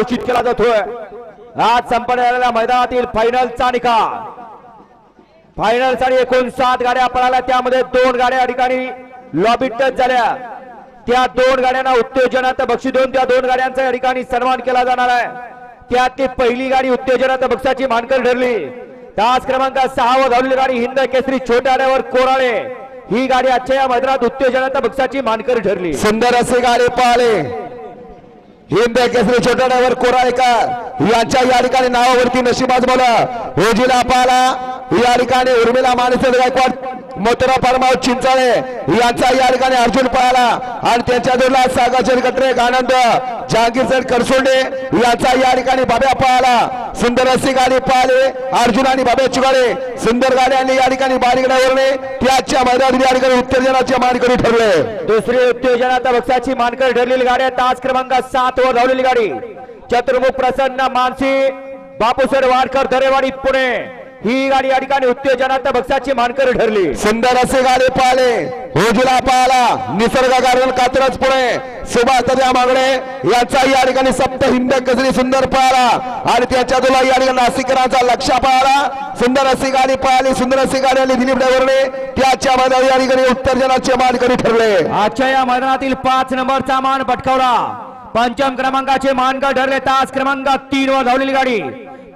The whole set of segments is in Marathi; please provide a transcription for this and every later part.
घोषित केला जातोय. आज संपन्न झालेल्या मैदानातील फायनलचा निकाल. फायनलसाठी एकूण सात गाड्या पळाल्या. त्यामध्ये दोन गाड्या ठिकाणी लॉबी टच झाल्या. त्या दोन गाड्यांना उत्तेजनात बक्षीस देऊन त्या दोन गाड्यांचा या ठिकाणी सन्मान केला जाणार आहे. त्यातली पहिली गाडी उत्तेजनात बक्षाची मानकर ठरली. तास क्रमांक सहावर धावलेली गाडी हिंद केसरी छोट्या आड्यावर कोराळे. ही गाडी आजच्या या मैदानात उत्तेजनात बक्षाची मानकर ठरली. सुंदर असे गाडी पाहिले हिंद केसरी छोटा कोरा कोराळेकर यांच्या या ठिकाणी नावावरती नशीब आजमावलं ओजीला हो पाला. या ठिकाणी उर्मिला मानेसर गायकवाड मोतरा परमाव चिंचाळे यांचा या ठिकाणी अर्जुन पळाला. आणि त्यांच्या जोडला सागाचर कटरे आनंद जहांगीर सर करसोंडे यांचा या ठिकाणी बाब्या पळाला. सुंदर असे गाडी पळाले. अर्जुन आणि बाब्या चुगाडे सुंदर गाड्यांनी या ठिकाणी बारीक त्याच्या मैदानात या ठिकाणी उत्तेजनाचे मानकरी ठरले. दुसरी उत्तेजनात बक्षाची मानकरी ठरलेली गाडी तास क्रमांक सात वर धावलेली गाडी. चतुर्मुख प्रसन्न मानसी बापूसर वाडकर दरेवाडी पुणे. ही गाडी या ठिकाणी उत्तेजनात बक्षाची मानकर ठरली. सुंदर असे गाडी पाहिले. होजुला पाहला निसर्ग गार्डन कात्रज पुणे. सुभाष त्या मागणे. यांचा या ठिकाणी सप्त हिंद गजरी सुंदर पाहला आणि त्याच्या तुला या ठिकाणी नाशिकरांचा लक्ष पाहला सुंदर अशी गाडी पाहिली. सुंदर अशी गाडी आली दिलीप ड्रायव्हरने. त्याच्या मैदानात या ठिकाणी उत्तेजनाचे मानकरी ठरले. आजच्या या मैदानातील पाच नंबरचा मान पटकावला. पंचम क्रमांकाचे मानकर ठरले. तास क्रमांक तीन वर धावलेली गाडी.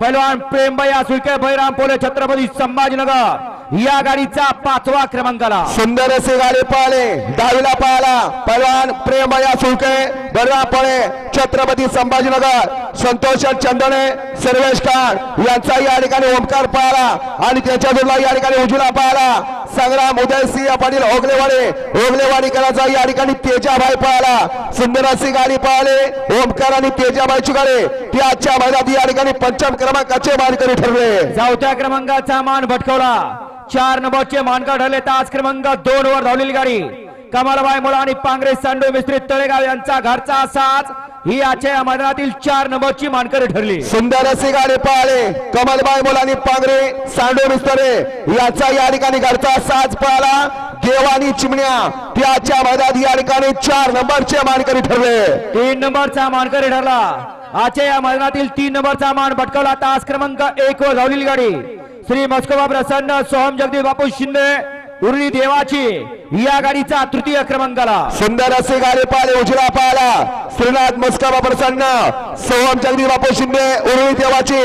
पैलवान प्रेमबाई सुळके भैराम पोले छत्रपती संभाजीनगर. या गाडीचा पाचवा क्रमांकाला सुंदर असे गाडी पाहिले दहावीला पाहला पैलवान प्रेमया सुळके बरवा पोळे छत्रपती संभाजीनगर. संतोष चंदने सर्वेश खान यांचा या ठिकाणी ओंकार पाहला आणि त्याच्या जोडला या ठिकाणी उजला पाहला संग्राम उदयसिंह पाटील ओगलेवाडे ओगलेवाडीकरांचा या ठिकाणी तेजाभाई पळाला. सुंदर अशी गाडी पळाले. ओमकार आणि तेजाबाई चुगाडे ती आजच्या मैदानात या ठिकाणी पंचम क्रमांकाचे मानकरी ठरले. चौथ्या क्रमांकाचा मान भटकवला. चार नंबरचे मानकर ठरले तास क्रमांक दोन वर धावलेली गाडी. कमलबाई मुळा आणि पांगरे सांडू मिस्त्री तळेगाव यांचा घरचा साज ही आजच्या या मैदानातील चार नंबरची मानकर ठरली. सुंदर असे गाडी पाहिले कमलबाई मुलांनी पांगरे सांडो मिस्तरे याचा या ठिकाणी घरचा साज पाहला देवानी चिमण्या त्याच्या मैदानात या ठिकाणी चार नंबरचे मानकरी ठरले. तीन नंबरचा मानकरी ठरला. आजच्या या मैदानातील तीन नंबरचा मान भटकवला. तास क्रमांक एक वर धावलेली गाडी. श्री मस्कोबा प्रसन्न सोहम जगदीश बापू शिंदे उर्णी देवाची. या गाडीचा तृतीय क्रमांकाला सुंदर असे गाडी पाहिले उजला पाहला. श्रीनाथ मस्काबा प्रसन्न. सोहम जगदीश बापू शिंदे उर्वी देवाची.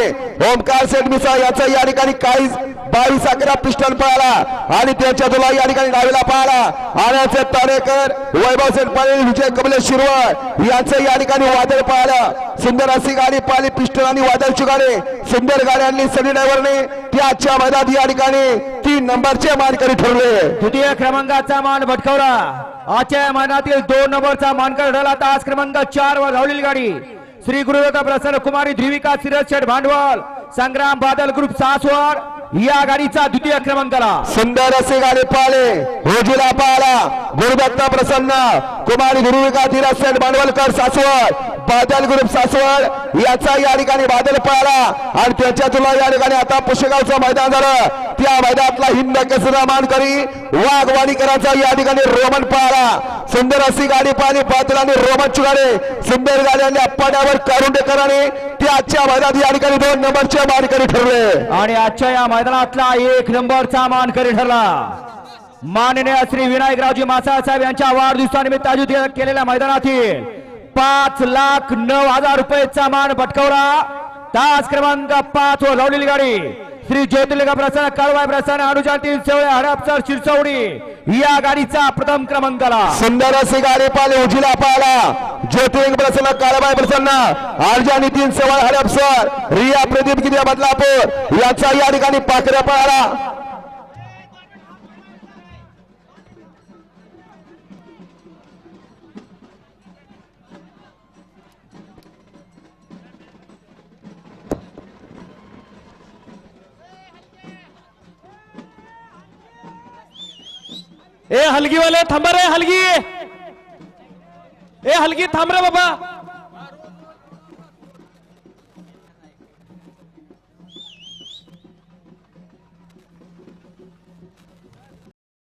ओमकार सेठ मिसा याचा या ठिकाणी काही बावीस अकरा पिस्टन पाहला आणि त्याच्या तुला या ठिकाणी डावीला पाहला आनंद तारेकर वैभव सेठ पाटील विजय कमलेश शिरवळ यांचं या ठिकाणी वादळ पाहिलं सुंदर अशी गाडी पाहिली पिस्टन आणि वादळची गाडी. सुंदर गाडी आणली सनी ड्रायव्हरने त्याच्या मैदानात या ठिकाणी तीन नंबरचे मानकरी ठरले द्वितीय क्रमांकाचा मान भटकवला. आजच्या या मैदानातील दोन नंबरचा मानकर ठरला. तास क्रमांक चार वर धावलेली गाडी. श्री गुरुदत्त प्रसन्न कुमारी ध्रुविका सिरज शेठ भांडवल संग्राम बादल ग्रुप सासवड या गाडीचा द्वितीय क्रमांकाला सुंदर असे गाडी पाहिले. होजीला पाहला. गुरुदत्त प्रसन्न कुमारी गुरुविका धीरज सेठ भांडवलकर सासवड. बादल ग्रुप सासवड याचा या ठिकाणी बादल पळाला. आणि त्याच्या तुला या ठिकाणी आता पुशेगावचं मैदान झालं. त्या मैदानातला हिंद केसरा मानकरी वाघवाडीकरांचा या ठिकाणी रोमन पळाला. सुंदर अशी गाडी पाहिली पाटील आणि रोमन चुगाडे सुंदर गाड्यांनी आणि अप्पाड्यावर कारुंडेकरांनी आजच्या मैदानात या ठिकाणी दोन नंबरचे मानकरी ठरले. आणि आजच्या या मैदानातला एक नंबरचा मानकरी ठरला. माननीय श्री विनायकरावजी मासाळ साहेब यांच्या वाढदिवसानिमित्त आयोजित केलेल्या मैदानातील पाच लाख नऊ हजार रुपयेचा मान भटकवला तास क्रमांक पाच वर लावलेली गाडी. श्री ज्योतिर्लिंग प्रसन्न कळवाय प्रसन्न अनुजातील सेवळे हडपसर शिरसवडी. या गाडीचा प्रथम क्रमांकाला. सुंदर अशी गाडी पाहिली उजिला पाहिला ज्योतिर्लिंग प्रसन्न काळाबाई प्रसन्न आरजा नितीन सेवळ हडपसर. रिया प्रदीप गिरिया बदलापूर. याचा या ठिकाणी पाकऱ्या पाहिला ए हलगी वाले थांब रे हलगी. ए हलगी थांब रे बाबा.